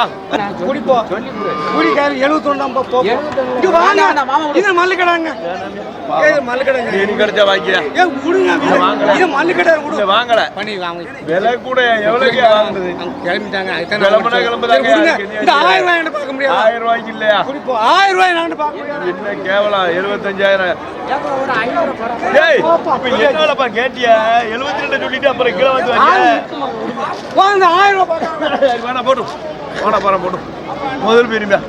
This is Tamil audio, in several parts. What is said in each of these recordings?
上 குடிப்போ. குடிக்காரு எழுபத்தொன்னாம் போ இங்க வாங்க. இது மல்லுக்கடாங்க மல்லுக்கடாங்க கிடைச்சா வாங்கியா. இது மல்லுக்கடா விடு வாங்கல. பண்ணி வாங்க. விலை கூட வாங்குனது கிளம்பிட்டாங்க. கிளம்புனா கிளம்புதாங்க. இந்த ஆயிரம் ரூபாய் என்ன பார்க்க முடியாது? ஆயிரம் ரூபாய்க்கு இல்லையா? குடிப்போ. ஆயிரம் ரூபாய் நான் பார்க்க முடியாது? என்ன கேவலம். எழுபத்தஞ்சாயிரம். என்னப்பா கேட்டியா? எழுபத்தி ரெண்டு சொல்லிட்டு அப்புறம் கீழே வந்து வாங்க ஆயிரம் ரூபாய் வேணா போற போட்டும் முதல் பெருமையா?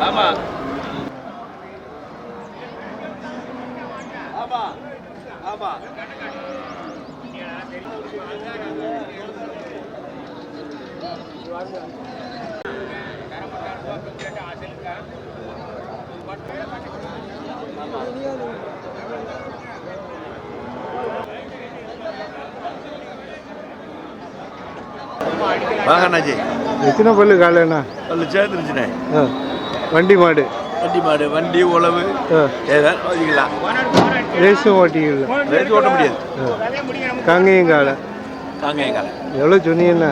ஆமா. ஆமா. ஆமா. வாங்க அண்ணாச்சி எத்தனை பல்லு காலைண்ணா அதில் சேர்த்துருச்சுனே வண்டி மாடு. வண்டி மாடு வண்டி உழவு. ஏதாவது ரேஸும் ஓட்டிக்கல ரேட்டு ஓட்ட முடியாது. காங்கேயம் காலை. காங்கேயம் காலை. எவ்வளோ சொன்னீங்கண்ணா?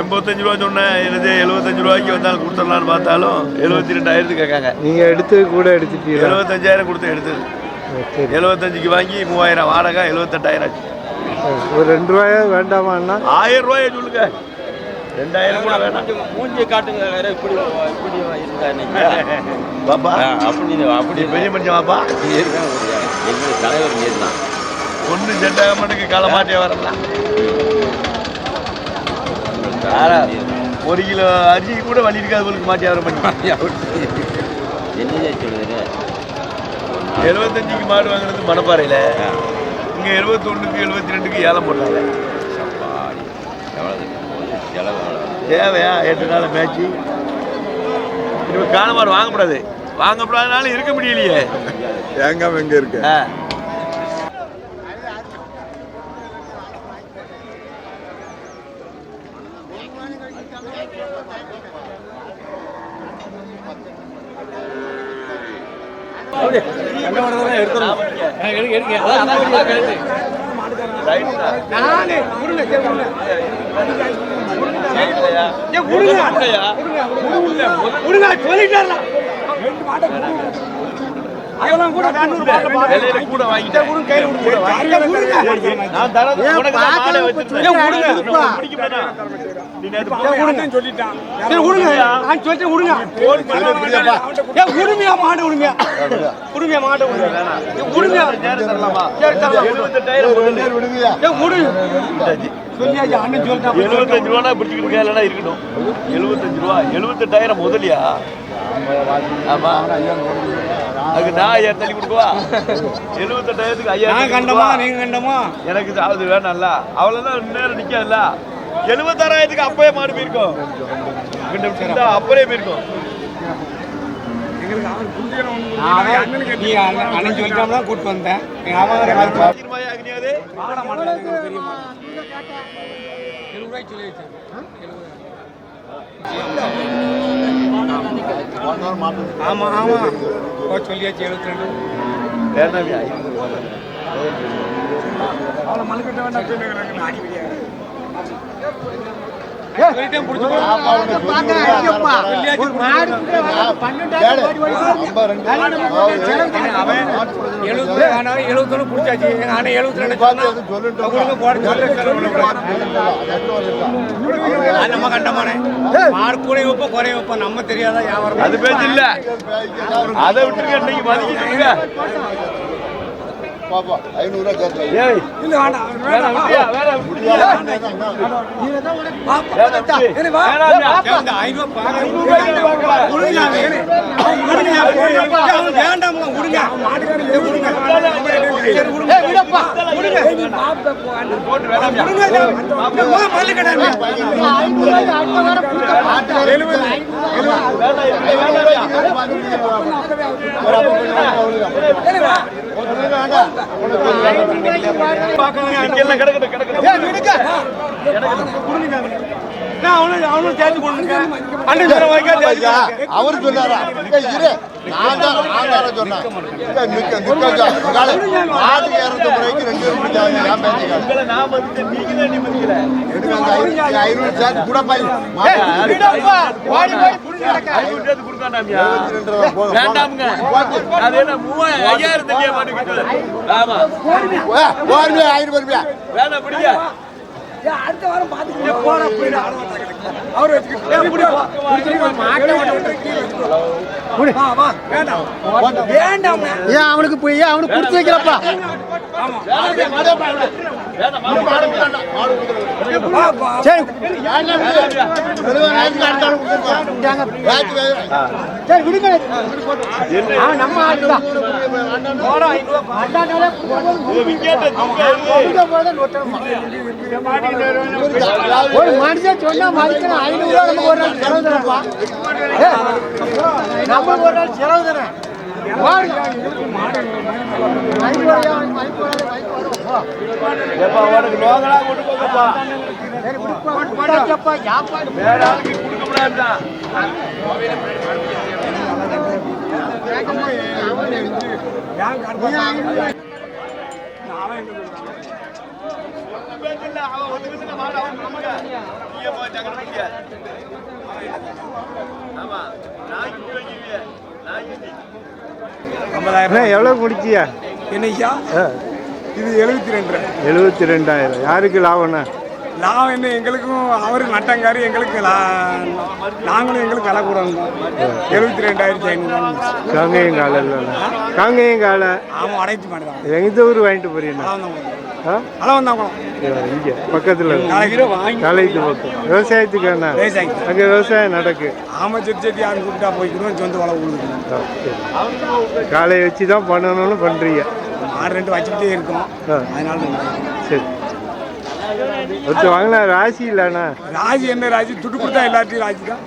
எண்பத்தஞ்சு ரூபா சொன்னேன். எனது எழுபத்தஞ்சு ரூபாய்க்கு வந்தாலும் கொடுத்துடலான்னு பார்த்தாலும் எழுபத்தி ரெண்டாயிரத்துக்கு கேட்காங்க. நீங்கள் எடுத்தது கூட எடுத்துட்டீங்களா? எழுபத்தஞ்சாயிரம் கொடுத்து எடுத்தது. சரி. எழுபத்தஞ்சுக்கு வாங்கி மூவாயிரம் வாடகை எழுபத்தெட்டாயிரம் ஆச்சு. ஒரு ரெண்டு ரூபாயா வேண்டாமா அண்ணா? ஆயிரம் ரூபாயை சொல்லுங்க. ரெண்டாயிரம் கூட வேணாம். மூஞ்சி காட்டுங்க வேற இப்படி இப்படி இருக்கா இன்னைக்கு? பாப்பா. அப்படி அப்படி நீ பெரிய மனுஷன் பாப்பா. எங்க தலைவர் நீர் தான் ஒன்று செண்டாகமனுக்கு களமாட்டியா வரலாம். ஒரு கிலோ அரிசி கூட வழி இருக்காது உங்களுக்கு மாட்டியா வர பண்ணி என்னதே சொல்லுது? எழுபத்தஞ்சுக்கு மாடு வாங்குறது மணப்பாறையில். இங்கே எழுபத்தொன்னுக்கு எழுபத்தி ரெண்டுக்கு ஏலம் போட்டாங்க. தேவையா? எட்டு நாள் மேட்ச்சு. இப்போ காண மாடு வாங்கக்கூடாது வாங்கக்கூடாதனால இருக்க முடியலையே. தேங்காய் எங்கே இருக்கு? ஆ. அதெல்லாம் கூட கூட. கையில விடுங்க. நான் தரது உனக்கு மாலை. உரிமையா மாடு உரிமையா உரிமையா மாடு உரிமையா. எழுபத்தஞ்சு ரூபா பிடிச்சிக்கிட்டு இருக்கா இருக்கணும் எழுபத்தஞ்சு ரூபா எழுபத்தெட்டாயிரம் முதலியா? ஆமா. அதுக்கு நான் ஐயாயிரம் தள்ளி கொடுக்குவா? எழுபத்தெட்டாயிரத்துக்கு ஐயாயிரம் கண்டமா? நீங்க கண்டமா? எனக்கு அது வேணாம்ல. அவ்வளவுதான் நேரம் நிக்காதுல்ல. எழுபத்தாறாயிரத்துக்கு அப்பவே மாடு போயிருக்கோம். விட்டுருந்தா அப்படியே போயிருக்கோம். அண்ணன் சொல்லிட்டாம தான் கூட்டு வந்தேன். ஆமா ஆமா. ஓ, சொல்லியாச்சு எழுபத்தி ரெண்டு. மலுக்கிட்ட வேண்டாம் சொல்லுங்க அடிப்படியா சொல்லிட்டேன் பிடிச்சு எழுபது ஆனாலும் எழுபத்தொன்னு பிடிச்சாச்சு அண்ணன் எழுபத்தி ரெண்டு. நம்ம கண்டமானே மார்க் கூட வைப்போம் குறைய வைப்போம் நம்ம தெரியாதா வியாபாரம் அது பேச்சு இல்ல. அதை விட்டுருங்க இன்னைக்கு மதிக்கிட்டு ஏய் இல்ல வேண்டாம் அவன். சேர்த்து அவர் சொன்னாரா இரு. நான் தான் நான் தானே சொன்னேன் நிக்க நிக்க மாடு ஏறது முறைக்கு ரெண்டு பேரும் பிடிச்சாங்க ஏன் அந்த ஐநூறு சேர்த்து கூட பாய் மாடு விடுப்பா, ஓடி போய் புடிச்சு கிடக்க. ஐநூறு சேர்த்து கொடுக்காண்டாமியா இருபத்தி ரெண்டு ரூபா போதும், போதும். வேண்டாமுங்க அது என்ன மூவாயிரம் ஐயாயிரம் ரூபாயா? ஏய், போடா, போயிடு. அவரு வேண்டாம். வேண்டாம் ஏன் அவனுக்கு போய் அவனுக்கு கொடுத்து வைக்கிறப்பா. சரி. அடுத்த. சரி விடுங்க. அவன் நம்ம ஆள் தான். விக்கெட்டை தூக்காது ஒரு மனுஷன் சொன்னா மதிக்கணும். ஐநூறு ரூபா நமக்கு ஒரு நாள் செலவு தானப்பா நம்ம ஒரு நாள் செலவு கூடாதுடா அவன் அவன் ஐம்பதாயிரம் எவ்வளோ முடிச்சியா? என்னையா? இது எழுபத்தி ரெண்டு எழுபத்தி ரெண்டாயிரம் யாருக்கு லாபம்ண்ணா? லாபம் என்ன எங்களுக்கும் அவரு நட்டங்காரு எங்களுக்கு நாங்களும் எங்களுக்கு விலை கூட எழுபத்தி ரெண்டாயிரத்தி ஐநூறு காங்கேயம் காலை காங்கேயம் காலை ஆமாம் அடைச்சு மாட்டேதான் எந்த ஊர் வாங்கிட்டு போறீங்கண்ணா? அளவு தான் ஆ? அளவு தான் குளம் இங்கே பக்கத்தில். காலைக்கு பக்கம் விவசாயத்துக்காண்ணா விவசாயிக்கு அங்கே விவசாயம் நடக்கு. ஆமாம் செடி செடி யாரும் கூப்பிட்டா போய்க்கணும் சொந்த வளம் சரி. காலையை வச்சு தான் பண்ணணும்னு பண்ணுறீங்க ஆறு ரெண்டு வச்சுக்கிட்டே இருக்கோம். அதனால சரி. ஒருத்தர் வாங்கினா ராசி இல்லைண்ணா? ராஜி என்ன ராஜி துட்டு கொடுத்தா எல்லாத்தையும் ராஜி தான்.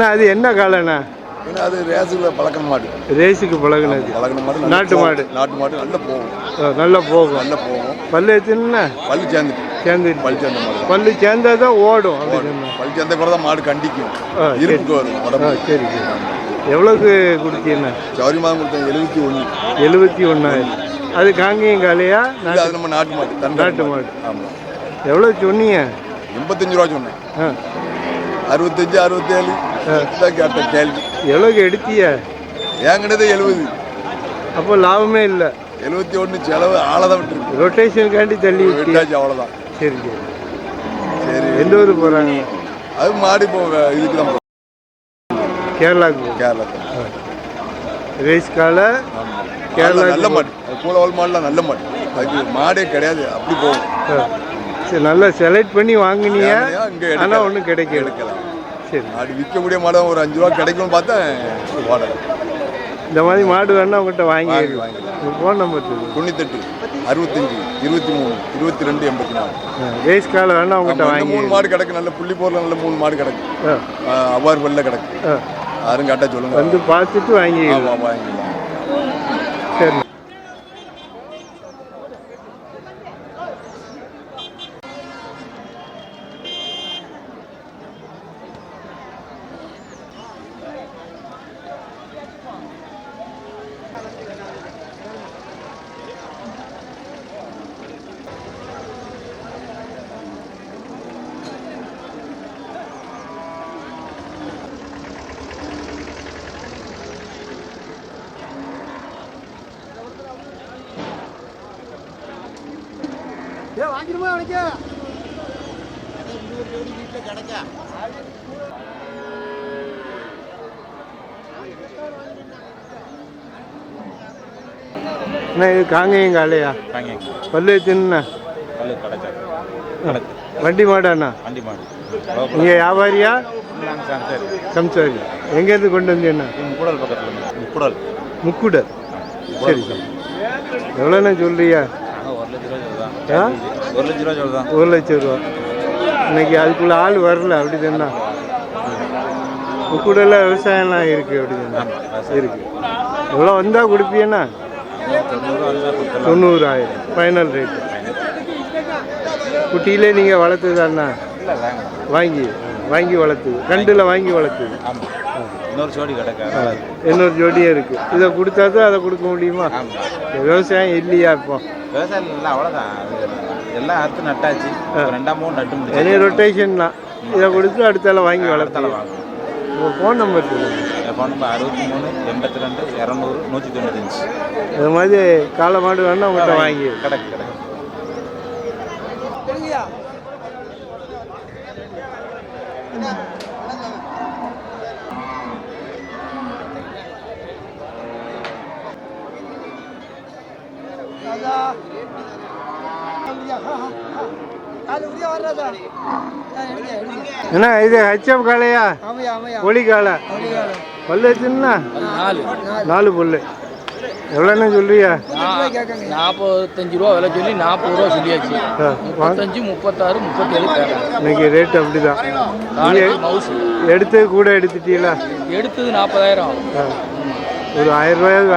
அண்ணா அது என்ன காலைண்ணா ஏன்னா அது ரேஸுல பழக்கம் மாடு. ரேஸுக்கு பழகுனது பழக்கின மாடு நாட்டு. மாடு. நாட்டு மாடு நல்லா போகும். நல்லா போகும். நல்லா போகும். பல்லு எத்தனைண்ணா பல்லு சேர்ந்துட்டு. சேர்ந்து பல்லு சேர்ந்த மாடு. பல்லு சேர்ந்தா தான் ஓடும் பல்லு சேர்ந்த கூட தான் மாடு கண்டிக்கும். இருப்புக்கு வரும் சரி சரி. எவ்வளோக்கு கொடுத்தீங்கண்ணா? சௌரி மாதம் கொடுத்தேன் எழுபத்தி ஒன்று. எழுபத்தி ஒன்றாயிரம் அது காங்கேயம் காலையா அது நம்ம நாட்டு மாடு. நாட்டு மாடு. ஆமாம் எவ்வளோ சொன்னீங்க? எண்பத்தஞ்சு ரூபா சொன்னேன். ஆ. அறுபத்தஞ்சு அறுபத்தேழு. தான் கேட்ட கேள்வி. எவ்வளோக்கு எடுத்தீங்க? ஏங்கினது எழுபது. அப்போ லாபமே இல்லை. எழுபத்தி ஒன்று செலவு ஆளை தான் விட்டுருக்கு. ரொட்டேஷனுக்காண்டி தள்ளி விட்டாச்சு அவ்வளோதான் சரி சரி. சரி. எந்த ஊர் போகிறாங்க அது மாடு வே- இதுக்கு தான். கேரளாவுக்கு போகும். கேரளா ரேஸ் காலை கேரளா நல்ல மாடு. கூலவால் மாடுலாம் நல்ல மாடு. அதுக்கு மாடே கிடையாது. அப்படி போகும். சரி நல்லா செலக்ட் பண்ணி வாங்குனீங்க. ஆனால் ஒன்றும் கிடைக்கல. எடுக்கலாம் சரி. மாடு விற்க முடிய மாடு ஒரு அஞ்சு ரூபா கிடைக்கும்னு பார்த்தா ஓடல இந்த மாதிரி மாடு வேணா உங்கள்கிட்ட வாங்கி வாங்கி வாங்கிக்கலாம் உங்கள் ஃபோன் நம்பர் தொண்ணூத்தெட்டு அறுபத்தஞ்சு இருபத்தி மூணு இருபத்தி ரெண்டு எண்பத்தி நாலு ரேஸ் காலை வேணா உங்கள்கிட்ட வாங்கி மூணு மாடு கிடக்கு. நல்ல புள்ளி போரில் நல்ல மூணு மாடு கிடக்கு. ஆ. அவ்வாறு வெளில கிடக்கு. ஆ. யாரும் கேட்டா சொல்லுங்க. வந்து பார்த்துட்டு ஆமா வாங்கிக்கலாம் சரி. வாங்கிடுமா அவனுக்கு? அண்ணா இது காங்கேயம் காலையா பல்லு வச்சுண்ணா வண்டி மாடாண்ணா வண்டி மாடு. நீங்கள் வியாபாரியா? சம்சாரி. கொண்டு வந்தீங்கண்ணா முக்குடல். பக்கத்தில் சொல்றியா ஒரு லட்ச ரூபா சொல்லுதான் ஒரு லட்சம் ரூபா. இன்னைக்கு அதுக்குள்ள ஆள் வரல அப்படி தானே முக்குடல விவசாயம்லாம் இருக்கு அப்படி தானே இருக்கு. வந்தால் தொண்ணூறுவா இருந்தால் கொடுத்துடலாம் தொண்ணூறாயிரம். ஃபைனல் ரேட்டு குட்டியிலே நீங்கள் வளர்த்துதாண்ணா வேங்க வாங்கி வளர்த்துது. ரெண்டில் வாங்கி வளர்த்துது. ஆமாம் இன்னொரு ஜோடி கிடக்கா இன்னொரு ஜோடியே இருக்கு. இதை கொடுத்தா தான் அதை கொடுக்க முடியுமா? விவசாயம் இல்லையா இப்போ? விவசாயம் இல்லை அவ்வளோதான் எல்லாம் அறுத்து நட்டாச்சு. ரெண்டாம் மூணு நட்டு முடிச்சு எனி ரொட்டேஷன் தான் இதை கொடுத்து அடுத்தால வாங்கி அடுத்தால வளர்த்தலாம் வாங்க உங்கள் ஃபோன் நம்பர் என் ஃபோன் நம்பர் அறுபத்தி மூணு எண்பத்தி ரெண்டு இரநூறு நூற்றி தொண்ணூத்தஞ்சு இது மாதிரி காளை மாடு வேணா உங்கள்கிட்ட வாங்கி கிடக்கு கிடக்கு. என்ன இது ஹெச்எப் காளையா? ஆமையா ஆமையா. ஒளி காளை. பல்லு வச்சுன்னா? நாலு. நாலு புல்லு. எவ்வளோன்னு சொல்றியா நாற்பத்தஞ்சு ரூபா விலை சொல்லி நாற்பது ரூபா சொல்லியாச்சு. முப்பத்தஞ்சு முப்பத்தாறு முப்பத்தேழு இன்னைக்கு ரேட் அப்படிதான். எடுத்து கூட எடுத்துட்டீங்களா? எடுத்தது நாற்பதாயிரம். ஒரு ஆயிரம் ரூபாயாவது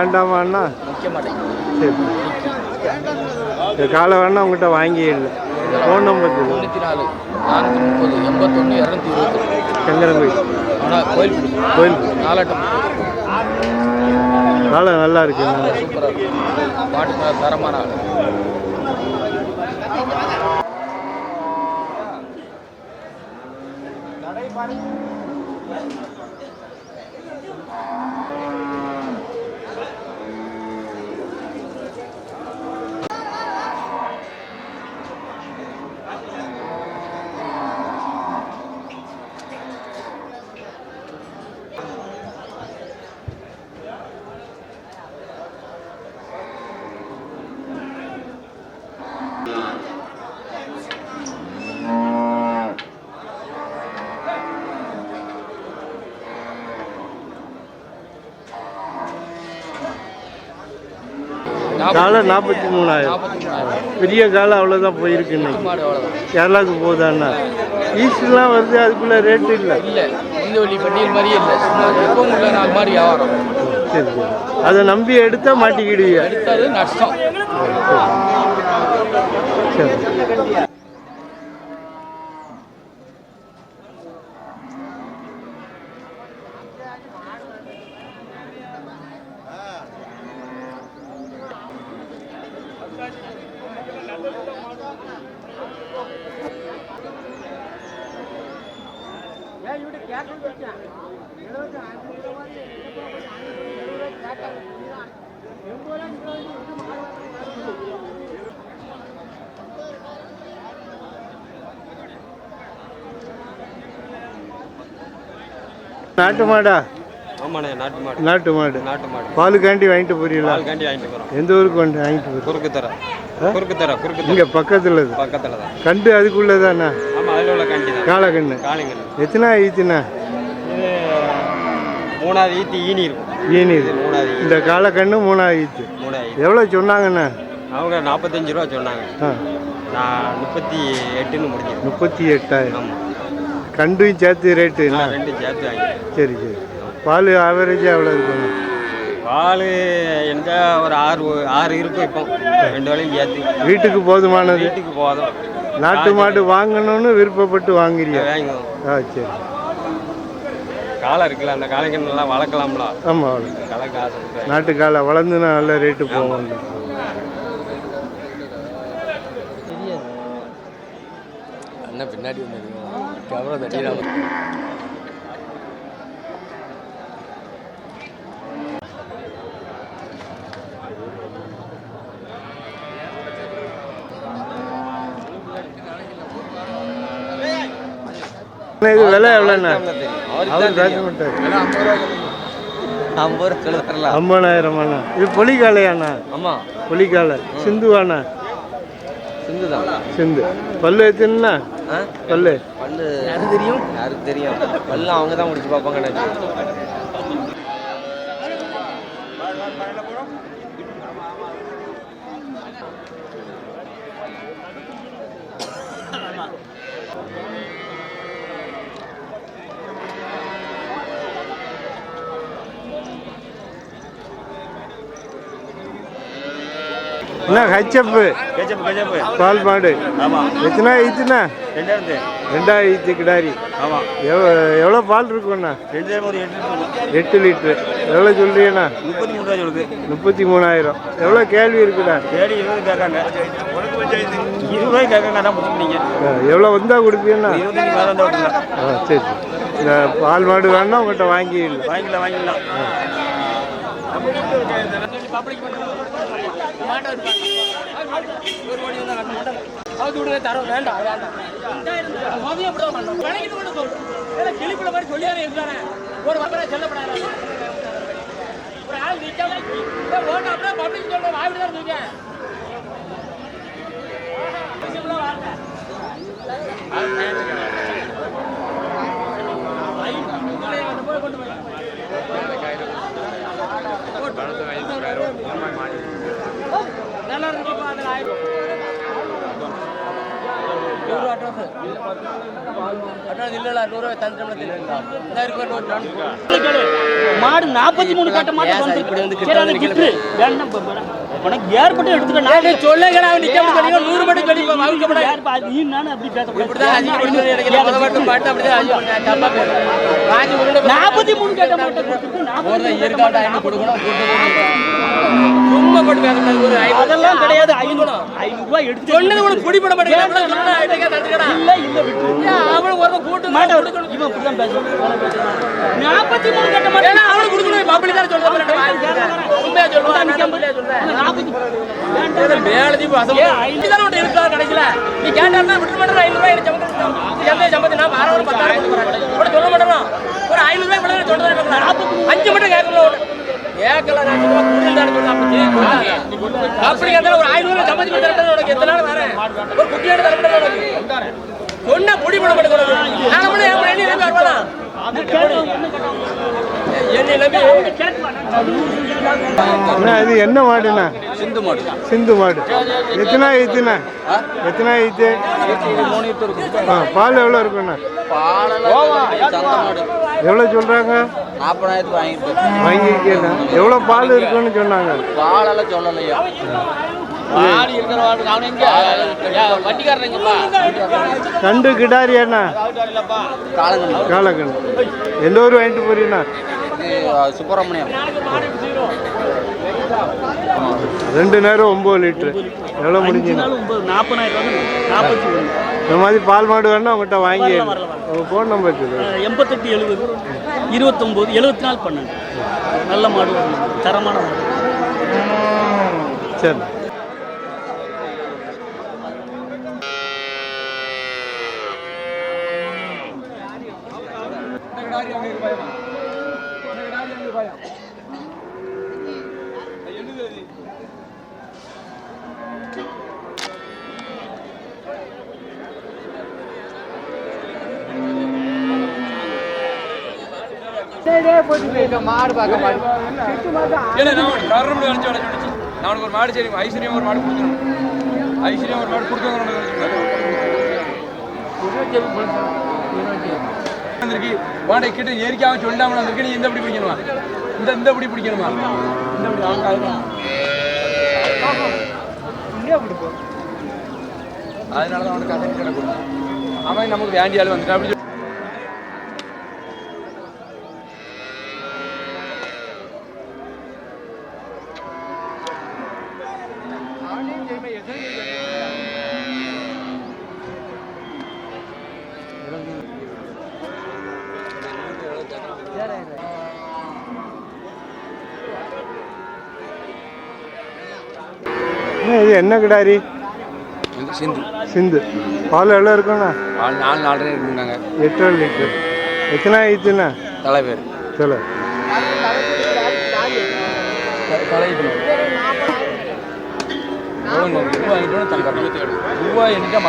மாட்டேங்குது சரி. காலை வேணா உங்கள்கிட்ட வாங்கிடல ஃபோன் நம்பர் தொண்ணூற்றி நாலு நானூற்றி முப்பது எண்பத்தொன்று இரநூத்தி இருபத்தி. சங்கரங்கோயில் ஆனால் கோயில் கோயில் நாலாட்டம் காலை நல்லா இருக்கு. சூப்பராக இருக்கும் பாட்டு தரமான ஆள். காலை நாற்பத்தி மூணாயிரம். நாற்பத்தி மூணாயிரம். பெரிய காலை அவ்வளோதான் போயிருக்கு இன்னைக்கு. கேரளாவுக்கு போகுதாண்ணா ஈஸ்ட்லாம் வருது அதுக்குள்ள ரேட்டு இல்லை. இல்லை இந்த வழி பட்டியல் மாதிரியே இல்லை. சும்மா எப்பவும் உள்ள நாலு மாதிரி வியாபாரம். சரி சரி. அதை நம்பி எடுத்தா மாட்டிக்கிடுவீங்க நஷ்டம். சரி. நாட்டு மாடா? ஆமாண்ணே நாட்டு மாடு. நாட்டு மாடு. நாட்டு மாடு. பாலுக்காண்டி வாங்கிட்டு போறீங்களா? வாங்கிட்டு போகிறோம் எந்த ஊருக்கு வந்து வாங்கிட்டு குறுக்கு தர குறுக்கு தர குறுக்கு இங்க பக்கத்துல இது. பக்கத்தில் தான் கண்டு அதுக்குள்ளதாண்ணா ஆமாம் அதில் உள்ள காண்டி தான். காளக்கண்ணு காளிங்கல் எத்தனை ஈத்துண்ணா? இது மூணாவது ஈத்தி ஈனி இருக்கும். ஈனி இது மூணாவது ஈ- இந்த காளக்கண்ணு மூணாவது ஈத்து. மூணாவது ஈ. எவ்வளோ சொன்னாங்கண்ணா? அவங்க நாற்பத்தஞ்சு ரூபா சொன்னாங்க. ஆ. நான் முப்பத்தி எட்டுன்னு முடிஞ்சது. முப்பத்தி எட்டாயிரம் ஆமாம் கண்டும் சேர்த்து ரேட்டு என்ன? நான் ரெண்டு சேர்த்து வாங்கிட்டேன். சரி சரி. பால் ஆவரேஜாக எவ்வளோ இருக்கும் பால் எந்த ஒரு ஆறு ஆறு இருக்கும் இப்போ. ரெண்டு வேலையும் சேர்த்து. வீட்டுக்கு போதுமானது? வீட்டுக்கு போதும். நாட்டு மாடு வாங்கணும்னு விருப்பப்பட்டு வாங்குறியா வாங்கிக்குவோம் ஆ சரி. காளை இருக்குல்ல அந்த காளைக்கு நல்லா வளர்க்கலாம்ல. ஆமாம். நாட்டு காலை வளர்ந்துனா நல்ல ரேட்டு போகும். பின்னாடி இது விலை எவ்வளோண்ணா? அவர் ஐம்பது ஐம்பதாயிரமாண்ணா இது பொலிகாலையாண்ணா ஆமாம் பொலிகாலை சிந்துவாண்ணா. சிந்து தான். சிந்து. பல்லு எத்தனா பல்லு. பல்லு யாருக்கு தெரியும்? யாருக்கு தெரியும்? பல்லு அவங்க தான் முடிச்சு பார்ப்பாங்க என்ன ஹச்சப்பு பால் மாடு எத்தனை ஈத்துண்ணா ரெண்டாயிரத்து. ரெண்டாயிரத்து கிடாரி. எவ்வளோ எவ்வளோ பால் இருக்குண்ணா ரெண்டாயிரம் எட்டு லிட்ரு எவ்வளோ சொல்றீங்கண்ணா? முப்பத்தி மூணு ரூபா சொல்லுது. முப்பத்தி மூணாயிரம். எவ்வளோ கேள்வி இருக்குண்ணா? தேடி இருபது கேட்காங்க. இருபது எவ்வளோ வந்தால் கொடுப்பீங்கண்ணா? ஆ சரி சரி. இந்த பால் மாடு வேணா உங்கள்கிட்ட வாங்கிடலாம். வாங்கிக்கலாம் வாங்கிக்கலாம் ஒரு வக்கரை செல்லப்படாது ஒரு ஆள் நிக்காம ஓட்ட அப்படியே பப்ளிக் சொல்ற வாய்ப்பு தான் இருக்கேன் அந்த ஆயிரம் நூறு அட்ரஸ் அட்ரஸ் இல்ல நூறு தந்துட்டோம்னா மாடு நாற்பத்தி மூணு கட்ட மாடு வந்து சரி அதை கிட்டு வேண்டாம். உனக்கு ஏற்பட்டு எடுத்துக்க நான் சொல்லுங்கடா நிக்க முடியும் நூறு மட்டும் சொல்லி அவங்க நீ நானும் அப்படி நாற்பத்தி மூணு கட்ட மாட்டை கொடுத்துட்டு நாற்பத்தி மூணு கட்ட மாட்டை ஐநூறு கொடுக்கணும் ஒரு அதெல்லாம் கிடையாது. ஐநூறு ஐநூறு ரூபாய் எடுத்து சொன்னது உனக்கு பிடிபட மாட்டேங்குது. இல்ல இல்ல விட்டு அவனுக்கு ஒரு கூட்டு மாட்டை கொடுக்கணும்? இவன் இப்படிதான் பேசுவான். நாற்பத்தி மூணு கட்ட மாட்டை ஏன்னா அவனுக்கு கொடுக்கணும். பப்ளிக் தான் சொல்றேன் சொல்றேன் நாற்பத்தி மேல தீபம் அசம்பளம் இதுதான் உன்ட்ட இருக்கா கடைசியில. நீ கேட்டா விட்டு மாட்டேன். ஐநூறு ரூபாய் சம்பளம் எந்த சம்பளம் நான் பத்தாயிரம் சொல்ல மாட்டேன்? ஒரு ஐநூறு ரூபாய் சொல்றேன். அஞ்சு மட்டும் கேட்கணும் கேட்கல நான் சும்மா கூடுதல் சொல்ல அப்படி அப்படி கேட்டா ஒரு ஐநூறு ரூபாய் சம்பளம் கொடுத்தா உனக்கு எத்தனை நாள் வரேன் ஒரு குட்டியோட தரப்பட உனக்கு சொன்ன பொடி பண்ண மாட்டேங்கிறோம் நான் மட்டும் என் எண்ணி நம்பி வருவானா எண்ணி நம்பி அண்ணா இது என்ன மாடுண்ணா சிந்து மாடு சிந்து மாடு. எத்தனை ஈத்துண்ணா எத்தனை ஈத்து பால் எவ்வளோ இருக்குண்ணா எவ்வளோ சொல்கிறாங்க நாற்பதாயிரத்துக்கு வாங்கிட்டு வாங்கிக்கலாம் எவ்வளோ பால் இருக்குன்னு சொன்னாங்க? பாலெல்லாம் சொல்லலையா. ஆடு இருக்கிற வாடு அவன் எங்க? வண்டிக்காரங்கப்பா கண்டு கிடாரி அண்ணா காலங்கண்ணு. எந்த ஊர் வாங்கிட்டு போறீங்கண்ணா? சுப்பிரமணியம். ரெண்டு நேரம் ஒம்பது லிட்ரு எவ்வளோ முடிஞ்சுண்ணா நாற்பதாயிரம் நாற்பத்தி ஒன்று இந்த மாதிரி பால் மாடு வேணா உங்கள்கிட்ட வாங்கிடலாம் உங்கள் ஃபோன் நம்பர் சொல்லு. எண்பத்தெட்டு எழுபது இருபத்தொம்போது எழுபத்தி நாலு பன்னெண்டு. நல்ல மாடு தரமான மாடு. சரி. இல்ல நான் கவர்மெண்ட் அனுப்பிச்சு வர சொல்லிச்சு நான் உனக்கு ஒரு மாடு சரி ஐஸ்வர்யம் ஒரு மாடு கொடுத்துருணும் ஐஸ்வர்யம் ஒரு மாடு கொடுத்து வந்திருக்கு. வாடகை கிட்ட ஏறிக்காம சொல்லாம வந்திருக்கு. நீ இந்த இப்படி பிடிக்கணுமா? இந்த இந்த இப்படி பிடிக்கணுமா? இந்த இப்படி அவங்க அதனால தான். அவனுக்கு கதை அவன் நமக்கு வேண்டிய ஆள் வந்துட்டு அப்படி அண்ணா, இது என்ன கிடாரி? சிந்து. சிந்து. பால் எவ்வளோ இருக்குண்ணா நாலு நாலு நாலரை இருக்குங்க எட்டு லிட்டர். எத்தனை ஈத்துண்ணா தலைவர். சொல்லு ரூபாய் எண்ணிக்கா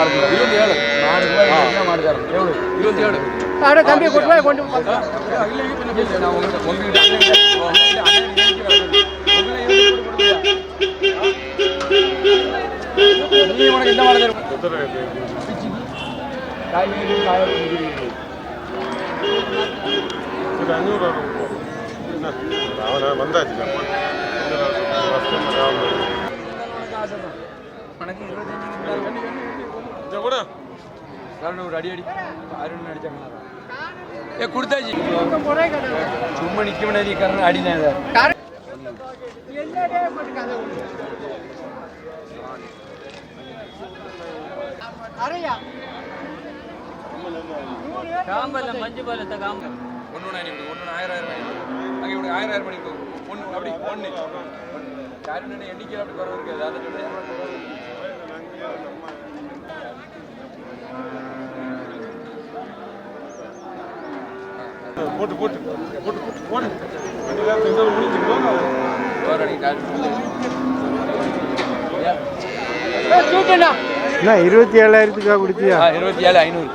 போய் கொண்டு நான் உங்கள்கிட்ட உங்ககிட்ட நீ உனக்கு இந்த மாடு தரும் காய்கறி காய்கறி ஒரு அடி அடி அடினா காம்பல்ல மஞ்சு பாலத்தை காம்பு ஒன்று ஒன்று அனுப்பி ஒன்று ஆயிரம் ஆயிரம் அங்கே இப்படி ஆயிரம் ஆயிரம் பண்ணி ஒன்று அப்படி ஒன்று யாரும் எண்ணிக்கை அப்படி குறவு இருக்காது அதை சொல்லுங்க போட்டு போட்டு போட்டு போட்டு என்ன இருபத்தி ஏழாயிரத்துக்கா கொடுத்தியா? இருபத்தி ஏழு ஐநூறு.